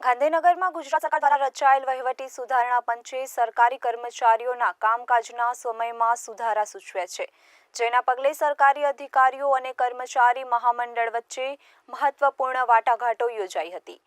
ગાંધીનગરમાં ગુજરાત સરકાર દ્વારા રચાયેલ વહીવટી સુધારણા પંચે સરકારી કર્મચારીઓના કામકાજના સમયમાં સુધારા સૂચવ્યા છે, જેના પગલે સરકારી અધિકારીઓ અને કર્મચારી મહામંડળ વચ્ચે મહત્વપૂર્ણ વાટાઘાટો યોજાઈ હતી.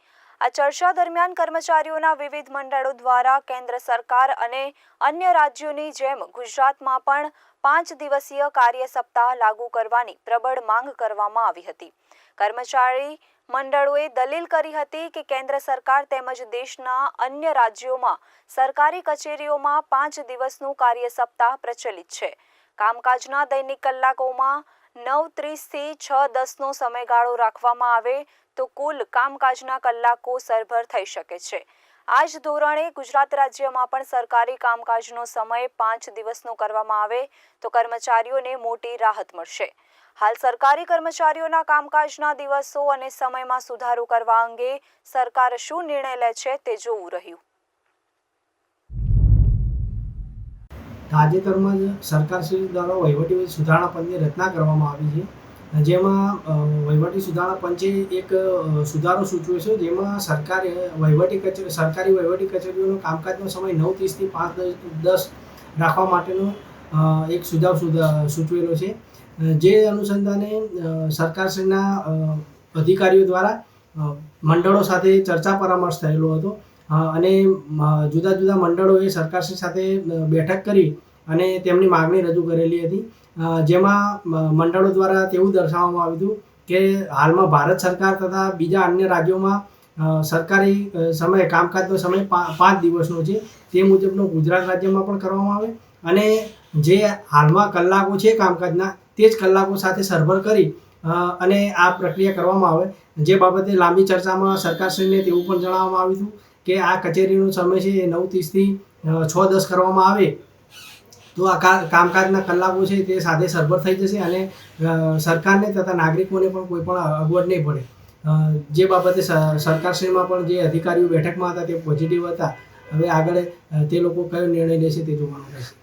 આ ચર્ચા દરમિયાન કર્મચારીઓના વિવિધ મંડળો દ્વારા કેન્દ્ર સરકાર અને અન્ય રાજ્યોની જેમ ગુજરાતમાં પણ પાંચ દિવસીય કાર્ય સપ્તાહ લાગુ કરવાની પ્રબળ માંગ કરવામાં આવી હતી. કર્મચારી મંડળોએ દલીલ કરી હતી કે કેન્દ્ર સરકાર તેમજ દેશના અન્ય રાજ્યોમાં સરકારી કચેરીઓમાં પાંચ દિવસનું કાર્ય સપ્તાહ પ્રચલિત છે. કામકાજના દૈનિક કલાકોમાં નવ ત્રીસથી છ દસનો સમયગાળો રાખવામાં આવે તો કુલ કામકાજના કલાકો સરભર થઈ શકે છે. આ જ ધોરણે ગુજરાત રાજ્યમાં પણ સરકારી કામકાજનો સમય પાંચ દિવસનો કરવામાં આવે તો કર્મચારીઓને મોટી રાહત મળશે. હાલ સરકારી કર્મચારીઓના કામકાજના દિવસો અને સમયમાં સુધારો કરવા અંગે સરકાર શું નિર્ણય લે છે તે જોવું રહ્યું. તાજેતરમાં જ સરકારશ્રી દ્વારા વહીવટી સુધારણા પંચની રચના કરવામાં આવી છે. જેમાં વહીવટી સુધારણા પંચે એક સુધારો સૂચવ્યો છે. જેમાં સરકારે વહીવટી કચેરી સરકારી વહીવટી કચેરીઓનો કામકાજનો સમય નવ ત્રીસથી પાંચ દસ રાખવા માટેનો એક સુધાર સુધા- સૂચવેલો છે. જે અનુસંધાને સરકારશ્રીના અધિકારીઓ દ્વારા મંડળો સાથે ચર્ચા પરામર્શ થયેલો હતો. અને જુદા જુદા મંડળોએ સરકારશ્રી સાથે બેઠક કરી અને તેમની માગણી રજૂ કરેલી હતી. જેમાં મંડળો દ્વારા તેવું દર્શાવવામાં આવ્યું હતું કે હાલમાં ભારત સરકાર તથા બીજા અન્ય રાજ્યોમાં સરકારી સમય, કામકાજનો સમય પાંચ દિવસનો છે. તે મુજબનો ગુજરાત રાજ્યમાં પણ કરવામાં આવે અને જે હાલમાં કલાકો છે કામકાજના, તે જ કલાકો સાથે સરભર કરી અને આ પ્રક્રિયા કરવામાં આવે. જે બાબતે લાંબી ચર્ચામાં સરકારશ્રીને તેવું પણ જણાવવામાં આવ્યું હતું કે આ કચેરીનો સમય છે એ નવ ત્રીસથી છ દસ કરવામાં આવે, તો આ કામકાજના કલાકો છે તે સાથે સરભર થઈ જશે અને સરકારને તથા નાગરિકોને પણ કોઈ પણ અગવડ નહીં પડે. જે બાબતે સરકારશ્રીમાં પણ જે અધિકારીઓ બેઠકમાં હતા તે પોઝિટિવ હતા. હવે આગળ તે લોકો કયો નિર્ણય લેશે તે જોવાનું રહેશે.